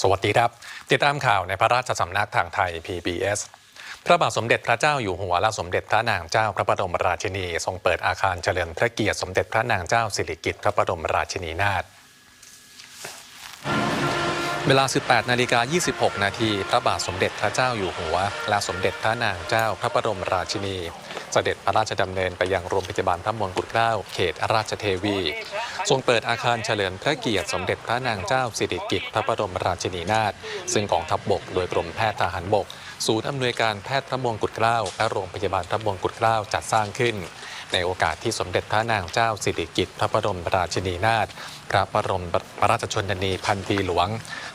สวัสดีครับ ติดตามข่าวในพระราชสำนักทางไทย PBS พระบาทสมเด็จพระเจ้าอยู่หัวและสมเด็จพระนางเจ้าพระบรมราชินี ทรงเปิดอาคารเฉลิมพระเกียรติสมเด็จพระนางเจ้าสิริกิติ์พระบรมราชินีนาถเวลา 18 นาฬิกา 26 นาที พระบาทสมเด็จพระเจ้าอยู่หัว และสมเด็จพระนางเจ้าพระบรมราชินี เสด็จพระราชดำเนินไปยังโรงพยาบาลพระมงกุฎเกล้าเขตราชเทวี ทรงเปิดอาคารเฉลิมพระเกียรติสมเด็จพระนางเจ้าสิริกิติ์พระบรมราชินีนาถซึ่งกองทัพบบกโดยกรมแพทย์ทหารบก ศูนย์อำนวยการแพทย์พระมงกุฎเกล้าและโรงพยาบาลพระมงกุฎเกล้าจัดสร้างขึ้น ในโอกาสที่สมเด็จพระนางเจ้าสิริกิติ์พระบรมราชินีนาถพระบรมพระราชชนนีพันปีหลวง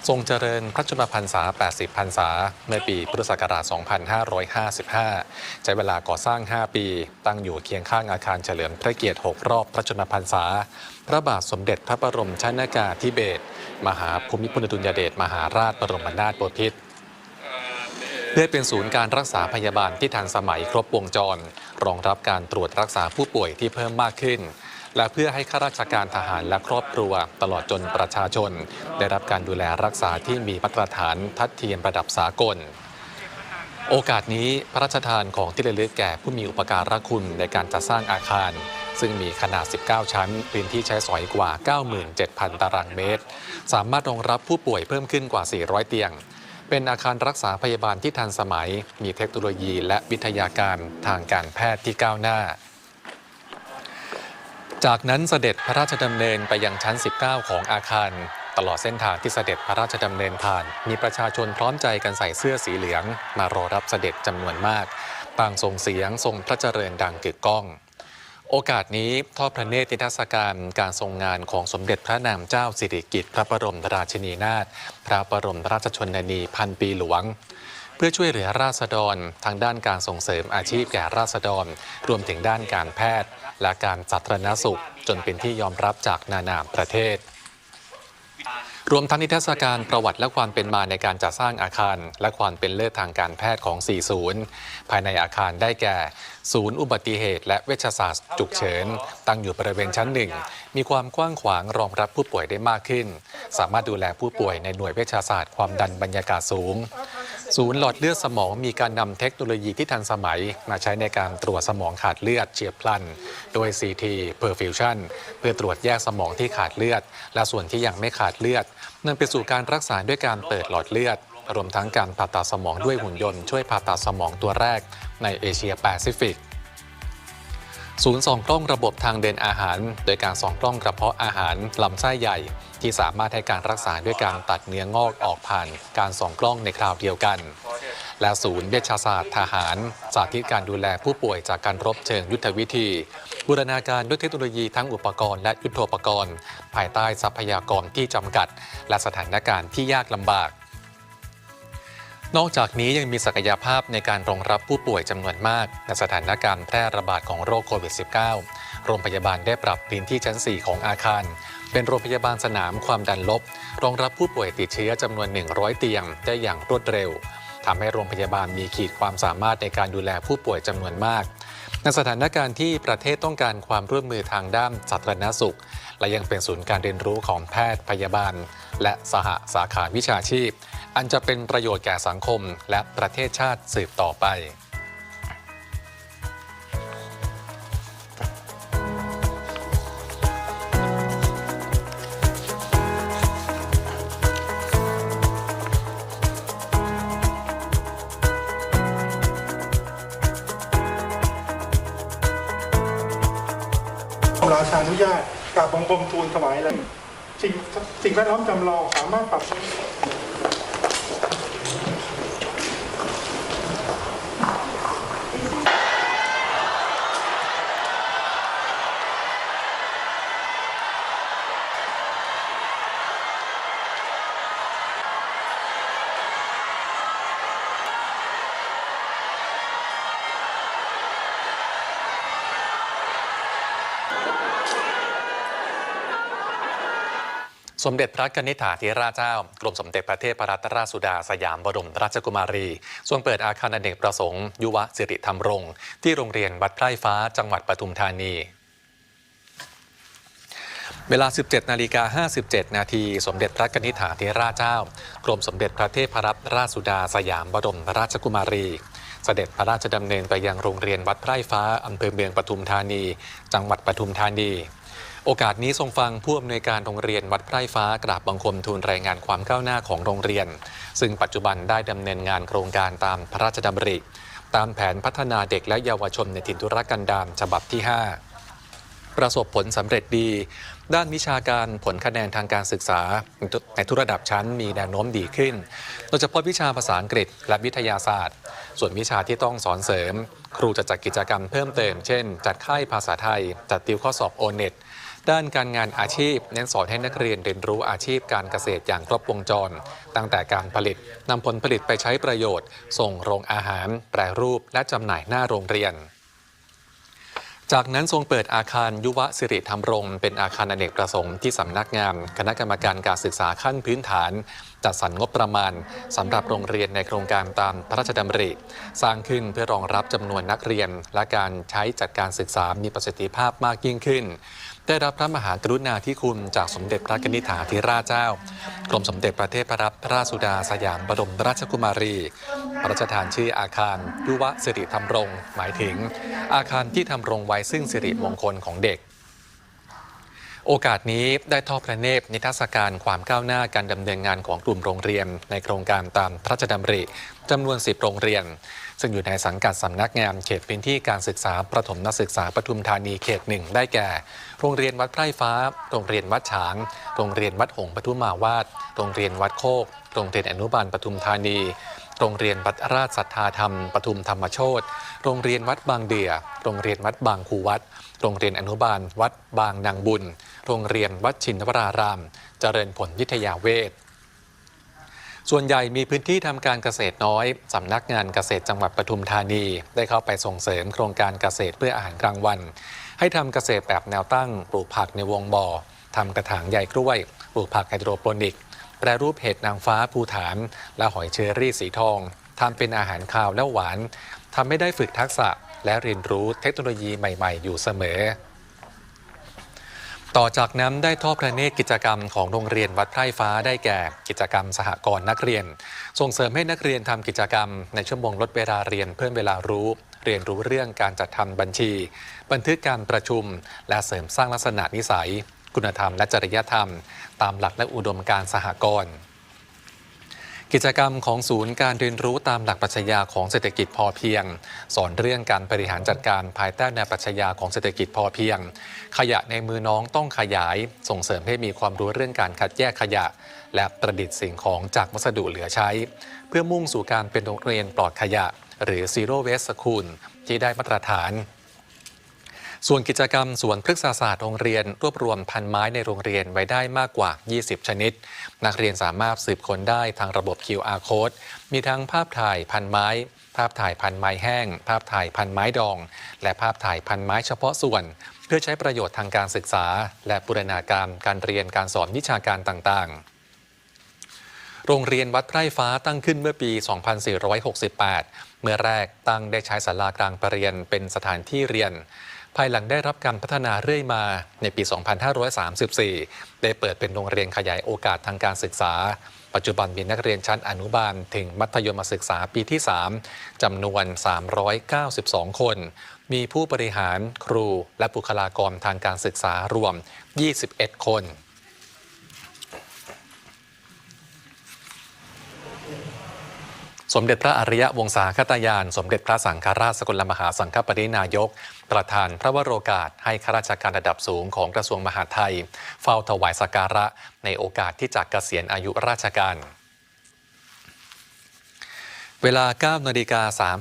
ทรงเจริญพระชนมพรรษา 80 พรรษา เมื่อปีพุทธศักราช 2555 ใช้เวลาก่อสร้าง 5 ปี ตั้งอยู่เคียงข้างอาคารเฉลิมพระเกียรติ 6 รอบพระชนมพรรษา พระบาทสมเด็จพระบรมชนากาธิเบศรมหาภูมิพลอดุลยเดชมหาราชบรมนาถบพิตร เพื่อเป็นศูนย์การรักษาพยาบาลที่ทันสมัยครบวงจร รองรับการตรวจรักษาผู้ป่วยที่เพิ่มมากขึ้น และเพื่อให้ข้าราชการทหารและครอบครัว ตลอดจนประชาชน ได้รับการดูแลรักษาที่มีมาตรฐานทัดเทียมระดับสากลโอกาสนี้พระราชทานของที่ระลึกแก่ผู้มีอุปการะคุณในการจัดสร้างอาคาร ซึ่งมีขนาด 19 ชั้น พื้นที่ใช้สอยกว่า 97,000 ตารางเมตร สามารถรองรับผู้ป่วยเพิ่มขึ้นกว่า 400 เตียง เป็นอาคารรักษาพยาบาลที่ทันสมัย มีเทคโนโลยีและวิทยาการทางการแพทย์ที่ก้าวหน้า จากนั้นเสด็จพระราชดำเนินไปยังชั้น 19 ของอาคาร ตลอดเส้นทางที่เสด็จพระราชดำเนินผ่าน มีประชาชนพร้อมใจกันใส่เสื้อสีเหลือง มารอรับเสด็จจำนวนมากต่างส่งเสียงทรงพระเจริญดังกึกก้อง โอกาสนี้ทอดพระเนตรนิทรรศการการทรงงานของสมเด็จพระนางเจ้าสิริกิติ์พระบรมราชินีนาถพระบรมราชชนนีพันปีหลวง เพื่อช่วยเหลือราษฎรทางด้านการส่งเสริมอาชีพแก่ราษฎร รวมถึงด้านการแพทย์ และการสาธารณสุข จนเป็นที่ยอมรับจากนานาประเทศ รวมทั้งนิทรรศการประวัติและความเป็นมาในการจัดสร้างอาคาร และความเป็นเลิศทางการแพทย์ของ 4 ศูนย์ ภายในอาคารได้แก่ ศูนย์อุบัติเหตุ และเวชศาสตร์ฉุกเฉิน ตั้งอยู่บริเวณชั้นหนึ่ง มีความกว้างขวางรองรับผู้ป่วยได้มากขึ้น สามารถดูแลผู้ป่วยในหน่วยเวชศาสตร์ความดันบรรยากาศสูง ศูนย์หลอดเลือดสมองมีการนำเทคโนโลยีที่ทันสมัย มาใช้ในการตรวจสมองขาดเลือดเฉียบพลัน โดย CT perfusion เพื่อตรวจแยกสมองที่ขาดเลือด และส่วนที่ยังไม่ขาดเลือดนำไปสู่การรักษาด้วยการเปิดหลอดเลือด รวมทั้งการผ่าตัดสมองด้วยหุ่นยนต์ช่วยผ่าตัดสมองตัวแรกในเอเชียแปซิฟิก ศูนย์ส่องกล้องระบบทางเดินอาหาร โดยการส่องกล้องกระเพาะอาหารลำไส้ใหญ่ ที่สามารถให้การรักษาด้วยการตัดเนื้องอกออกผ่านการส่องกล้องในคราวเดียวกัน และศูนย์เวชศาสตร์ทหาร สาธิตการดูแลผู้ป่วยจากการรบเชิงยุทธวิธี บูรณาการด้วยเทคโนโลยีทั้งอุปกรณ์และยุทโธปกรณ์ ภายใต้ทรัพยากรที่จำกัด และสถานการณ์ที่ยากลำบาก นอกจากนี้ยังมีศักยภาพในการรองรับผู้ป่วยจำนวนมากในสถานการณ์แพร่ระบาดของโรคโควิด -19 โรงพยาบาลได้ปรับพื้นที่ชั้น 4 ของอาคาร เป็นโรงพยาบาลสนามความดันลบ รองรับผู้ป่วยติดเชื้อจำนวน 100 เตียงได้อย่างรวดเร็วทำให้โรงพยาบาลมีขีดความสามารถในการดูแลผู้ป่วยจำนวนมาก ในสถานการณ์ที่ประเทศต้องการความร่วมมือทางด้านสาธารณสุข และยังเป็นศูนย์การเรียนรู้ของแพทย์พยาบาล และสหสาขาวิชาชีพ อันจะเป็นประโยชน์แก่สังคมและประเทศชาติสืบต่อไปราชานุญาตกาบบังคมทูลถวายเลยสิ่งสิ่งแวดล้อมจำลองสามารถปรับ สมเด็จพระกนิษฐาธิราชเจ้า กรมสมเด็จพระเทพรัตนราชสุดาสยามบรมราชกุมารีทรงเปิดอาคารอเนกประสงค์ ยุวสิริธรรมรงค์ที่โรงเรียนวัดไพร่ฟ้าจังหวัดปทุมธานี เวลา 17 นาฬิกา 57 นาที สมเด็จพระกนิษฐาธิราชเจ้า กรมสมเด็จพระเทพรัตนราชสุดาสยามบรมราชกุมารีเสด็จพระราชดำเนินไปยังโรงเรียนวัดไพร่ฟ้าอำเภอเมืองปทุมธานี จังหวัดปทุมธานี โอกาสนี้ทรงฟังผู้อำนวยการโรงเรียนวัดไพร่ฟ้ากราบบังคมทูลรายงานความก้าวหน้าของโรงเรียน ซึ่งปัจจุบันได้ดำเนินงานโครงการตามพระราชดำริ ตามแผนพัฒนาเด็กและเยาวชนในถิ่นธุรกันดารฉบับที่ 5 ประสบผลสำเร็จดี ด้านวิชาการผลคะแนนทางการศึกษาในทุกระดับชั้นมีแนวโน้มดีขึ้น โดยเฉพาะวิชาภาษาอังกฤษและวิทยาศาสตร์ ส่วนวิชาที่ต้องสอนเสริม ครูจะจัดกิจกรรมเพิ่มเติม เช่น จัดค่ายภาษาไทย จัดติวข้อสอบโอเน็ต ด้านการงานอาชีพ เน้นสอนให้นักเรียนเรียนรู้อาชีพการเกษตรอย่างครบวงจร ตั้งแต่การผลิตนำผลผลิตไปใช้ประโยชน์ ส่งโรงอาหาร แปรรูป และจำหน่ายหน้าโรงเรียนจากนั้นทรงเปิดอาคารยุวสิริธรรมรงค์เป็นอาคารอเนกประสงค์ที่สำนักงานคณะกรรมการการศึกษาขั้นพื้นฐาน จัดสรรงบประมาณสำหรับโรงเรียนในโครงการตามพระราชดำริ สร้างขึ้นเพื่อรองรับจำนวนนักเรียน และการใช้จัดการศึกษามีประสิทธิภาพมากยิ่งขึ้น ได้รับพระมหากรุณาธิคุณจากสมเด็จพระนิธิถาธิราชเจ้า กรมสมเด็จพระเทพรัตนราชสุดาสยามบรมราชกุมารี พระราชทานชื่ออาคารยุวสิริธรรมรงค์หมายถึง อาคารที่ทำรงไว้ซึ่งสิริมงคลของเด็ก โอกาสนี้ได้ทอดพระเนตรนิทรรศการความก้าวหน้าการดำเนินงานของกลุ่มโรงเรียน ในโครงการตามพระราชดำริจำนวน 10 โรงเรียน ซึ่งอยู่ในสังกัดสำนักงานเขตพื้นที่การศึกษาประถมนักศึกษาปทุมธานีเขตหนึ่งได้แก่ โรงเรียนวัดไพร่ฟ้า โรงเรียนวัดฉาง โรงเรียนวัดหงปทุมมาวาด โรงเรียนวัดโคก โรงเรียนอนุบาลปทุมธานี โรงเรียนวัดราชสัทธาธรรมปทุมธรรมโชตโรงเรียนวัดบางเดือโรงเรียนวัดบางคูวัด โรงเรียนอนุบาล วัดบางนางบุญ โรงเรียนวัดชินวราราม เจริญผลวิทยาเวท ส่วนใหญ่มีพื้นที่ทำการเกษตรน้อยสำนักงานเกษตรจังหวัดปทุมธานี ได้เข้าไปส่งเสริมโครงการเกษตรเพื่ออาหารกลางวัน ให้ทำเกษตรแบบแนวตั้ง ปลูกผักในวงบ่อทำกระถางใยกล้วย ปลูกผักไฮโดรโปนิก แปรรูปเห็ดนางฟ้าภูฐาน และหอยเชอรี่สีทองทำเป็นอาหารคาวและหวานทำให้ได้ฝึกทักษะและเรียนรู้เทคโนโลยีใหม่ ๆ อยู่เสมอ ต่อจากนั้นได้ทอดพระเนตรกิจกรรมของโรงเรียนวัดไพร่ฟ้าได้แก่กิจกรรมสหกรณ์นักเรียน ส่งเสริมให้นักเรียนทำกิจกรรม ในชั่วโมงลดเวลาเรียนเพิ่มเวลารู้ เรียนรู้เรื่องการจัดทำบัญชี บันทึกการประชุม และเสริมสร้างลักษณะนิสัย คุณธรรมและจริยธรรม ตามหลักและอุดมการสหกรณ์ กิจกรรมของศูนย์การเรียนรู้ตามหลักปรัชญาของเศรษฐกิจพอเพียง สอนเรื่องการบริหารจัดการภายใต้แนวปรัชญาของเศรษฐกิจพอเพียง ขยะในมือน้องต้องขยาย ส่งเสริมให้มีความรู้เรื่องการคัดแยกขยะ และประดิษฐ์สิ่งของจากวัสดุเหลือใช้ เพื่อมุ่งสู่การเป็นโรงเรียนปลอดขยะ หรือ Zero Waste School ที่ได้มาตรฐาน ส่วนกิจกรรมสวนพฤกษศาสตร์โรงเรียน รวบรวมพันไม้ในโรงเรียนไว้ได้มากกว่า 20 ชนิด นักเรียนสามารถสืบค้นได้ทางระบบ QR code มีทั้งภาพถ่ายพันไม้ ภาพถ่ายพันไม้แห้ง ภาพถ่ายพันไม้ดอง และภาพถ่ายพันไม้เฉพาะส่วน เพื่อใช้ประโยชน์ทางการศึกษา และบูรณาการการเรียนการสอนวิชาการต่างๆโรงเรียนวัดไพร่ฟ้าตั้งขึ้นเมื่อปี 2468 เมื่อแรกตั้งได้ใช้ศาลากลางประเรียนเป็นสถานที่เรียน ภายหลังได้รับการพัฒนาเรื่อยมาในปี 2534 ได้เปิดเป็นโรงเรียนขยายโอกาสทางการศึกษา ปัจจุบันมีนักเรียนชั้นอนุบาลถึงมัธยมศึกษาปีที่ 3 จำนวน 392 คน มีผู้บริหารครูและบุคลากรทางการศึกษารวม 21 คน สมเด็จพระอริยวงศาคตยาน สมเด็จพระสังฆราชสกลมหาสังฆปรินายก ประธานพระวโรกาสให้ข้าราชการระดับสูงของกระทรวงมหาดไทย เฝ้าถวายสักการะในโอกาสที่จะเกษียณอายุราชการเวลา 9 นาฬิกา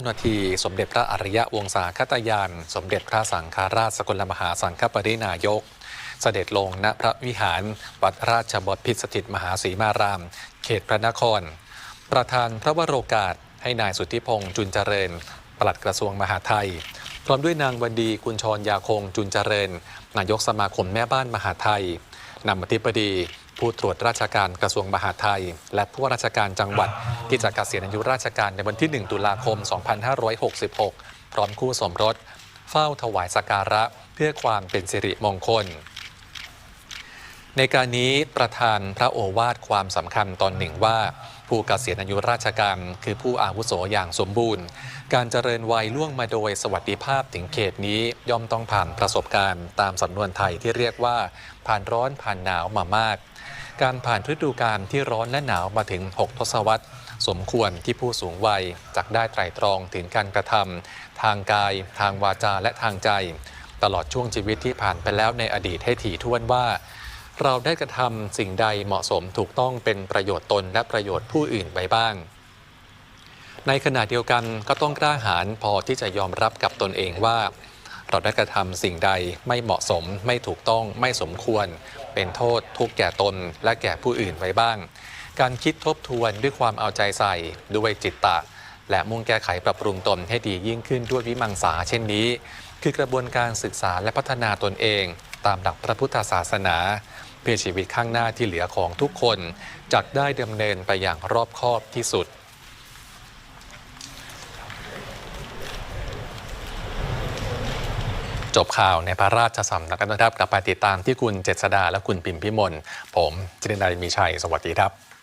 39 นาที สมเด็จพระอริยวงศาคตยาน สมเด็จพระสังฆราชสกลมหาสังฆปรินายก เสด็จลงณพระวิหาร วัดราชบพิตรสถิตมหาศรีมาราม เขตพระนคร ประธานพระวโรกาส ให้นายสุทธิพงษ์จุนเจริญ ปลัดกระทรวงมหาดไทย พร้อมด้วยนางวันดีกุลชรยาคงจุนเจริญ นายกสมาคมแม่บ้านมหาดไทยนำอธิบดีผู้ตรวจราชการกระทรวงมหาดไทย และผู้ว่าราชการจังหวัดที่จะเกษียณอายุราชการในวันที่ 1 ตุลาคม 2566 พร้อมคู่สมรส เฝ้าถวายสักการะเพื่อความเป็นสิริมงคล ในการนี้ประธานพระโอวาทความสำคัญตอนหนึ่งว่า ผู้เกษียณอายุราชการ คือผู้อาวุโสอย่างสมบูรณ์ การเจริญวัยล่วงมาโดยสวัสดิภาพถึงเขตนี้ย่อมต้องผ่านประสบการณ์ตามสำนวนไทยที่เรียกว่า ผ่านร้อนผ่านหนาวมามาก การผ่านฤดูกาลที่ร้อนและหนาวมาถึง 6 ทศวรรษ สมควรที่ผู้สูงวัยจักได้ไตรตรองถึงการกระทำทางกาย ทางวาจาและทางใจ ตลอดช่วงชีวิตที่ผ่านไปแล้วในอดีตให้ถี่ถ้วนว่า เราได้กระทำสิ่งใดเหมาะสมถูกต้องเป็นประโยชน์ตนและประโยชน์ผู้อื่นไว้บ้าง ในขณะเดียวกันก็ต้องกล้าหาญพอที่จะยอมรับกับตนเองว่า เราได้กระทำสิ่งใดไม่เหมาะสม ไม่ถูกต้องไม่สมควร เป็นโทษทุกแก่ตนและแก่ผู้อื่นไว้บ้าง การคิดทบทวนด้วยความเอาใจใส่ด้วยจิตตะ และมุ่งแก้ไขปรับปรุงตนให้ดียิ่งขึ้นด้วยวิมังสาเช่นนี้ คือกระบวนการศึกษาและพัฒนาตนเอง ตามหลักพระพุทธศาสนา เพื่อชีวิตข้างหน้าที่เหลือของทุกคนจักได้ดำเนินไปอย่างรอบคอบที่สุดจบข่าวในพระราชสำนักนะครับ กลับไปติดตามที่คุณเจษดาและคุณปิมพิมลผมจินดามีชัย สวัสดีครับ